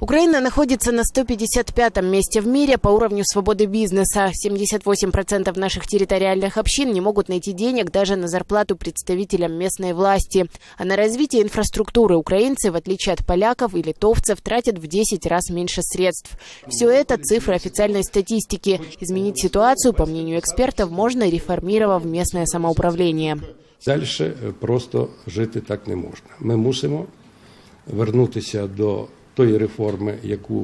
Украина находится на 155-м месте в мире по уровню свободы бизнеса. 78% наших территориальных общин не могут найти денег даже на зарплату представителям местной власти. А на развитие инфраструктуры украинцы, в отличие от поляков и литовцев, тратят в 10 раз меньше средств. Все это цифры официальной статистики. Изменить ситуацию, по мнению экспертов, можно, реформировав местное самоуправление. Дальше просто жити так не можна. Ми мусимо вернутися до тої реформи, яку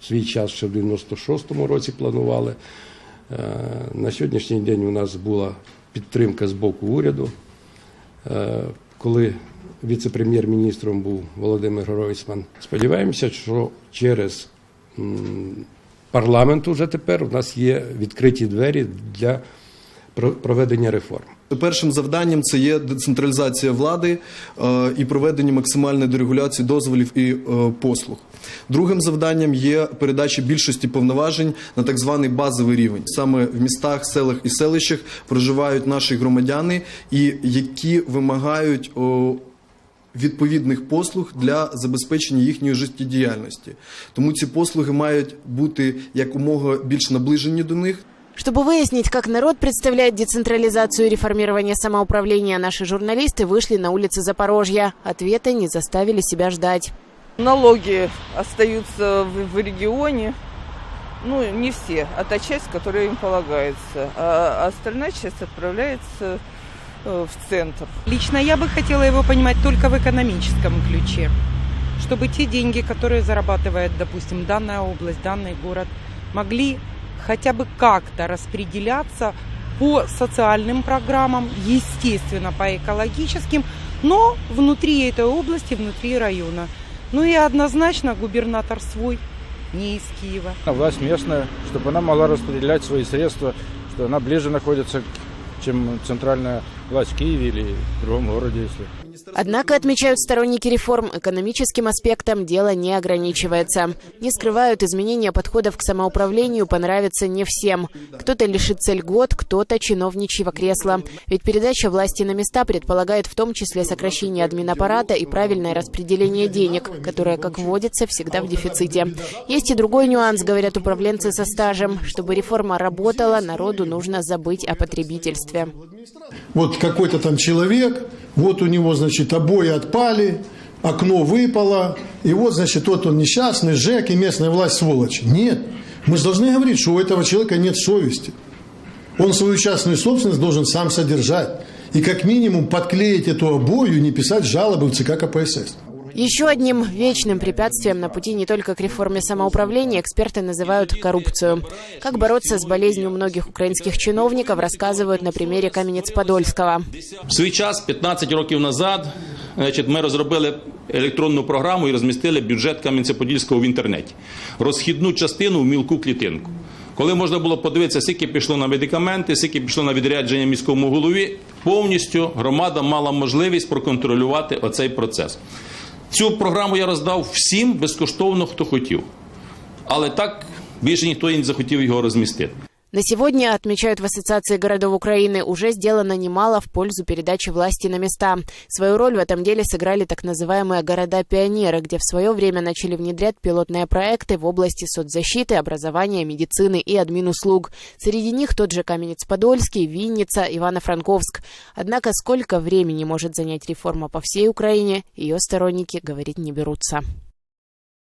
в свій час ще в 96-му році планували. Е, На сьогоднішній день у нас була підтримка з боку уряду. Е, Коли віце-прем'єр-міністром був Володимир Гройсман, сподіваємося, що через парламент уже тепер у нас є відкриті двері для проведення реформ. Першим завданням це є децентралізація влади е, і проведення максимальної дерегуляції дозволів і е, послуг. Другим завданням є передача більшості повноважень на так званий базовий рівень. Саме в містах, селах і селищах проживають наші громадяни, і які вимагають відповідних послуг для забезпечення їхньої життєдіяльності. Тому ці послуги мають бути якомога більш наближені до них. Чтобы выяснить, как народ представляет децентрализацию и реформирование самоуправления, наши журналисты вышли на улицы Запорожья. Ответы не заставили себя ждать. Налоги остаются в, в регионе, ну, не все, а та часть, которая им полагается. А остальная часть отправляется э, в центр. Лично я бы хотела его понимать только в экономическом ключе. Чтобы те деньги, которые зарабатывает, допустим, данная область, данный город, могли хотя бы как-то распределяться по социальным программам, естественно, по экологическим, но внутри этой области, внутри района. Ну и однозначно губернатор свой, не из Киева. А власть местная, чтобы она могла распределять свои средства, что она ближе находится, чем центральная власть в Киеве или в другом городе, если. Однако, отмечают сторонники реформ, экономическим аспектом дело не ограничивается. Не скрывают, изменения подходов к самоуправлению понравятся не всем. Кто-то лишится льгот, кто-то чиновничьего кресла. Ведь передача власти на места предполагает в том числе сокращение админаппарата и правильное распределение денег, которое, как водится, всегда в дефиците. Есть и другой нюанс, говорят управленцы со стажем. Чтобы реформа работала, народу нужно забыть о потребительстве. Вот какой-то там человек, вот у него, значит, обои отпали, окно выпало, и вот, значит, вот он несчастный, ЖЭК и местная власть сволочь. Нет, мы же должны говорить, что у этого человека нет совести. Он свою частную собственность должен сам содержать. И как минимум подклеить эту обою и не писать жалобы в ЦК КПСС. Еще одним вечным препятствием на пути не только к реформе самоуправления эксперты называют коррупцию. Как бороться с болезнью многих украинских чиновников, рассказывают на примере Каменец-Подольского. В свій час, 15 років назад, значить, ми розробили електронну програму і розмістили бюджет Кам'янця-Подільського в інтернеті. Розхідну частину в мілку клітинку. Коли можна було подивитися, скільки пішло на медикаменти, скільки пішло на відрядження міському голові, повністю громада мала можливість проконтролювати оцей процес. Цю програму я роздав всім безкоштовно, хто хотів. Але так більше ніхто і не захотів його розмістити. На сегодня, отмечают в Ассоциации городов Украины, уже сделано немало в пользу передачи власти на места. Свою роль в этом деле сыграли так называемые города-пионеры, где в свое время начали внедрять пилотные проекты в области соцзащиты, образования, медицины и админуслуг. Среди них тот же Каменец-Подольский, Винница, Ивано-Франковск. Однако сколько времени может занять реформа по всей Украине, ее сторонники говорить не берутся.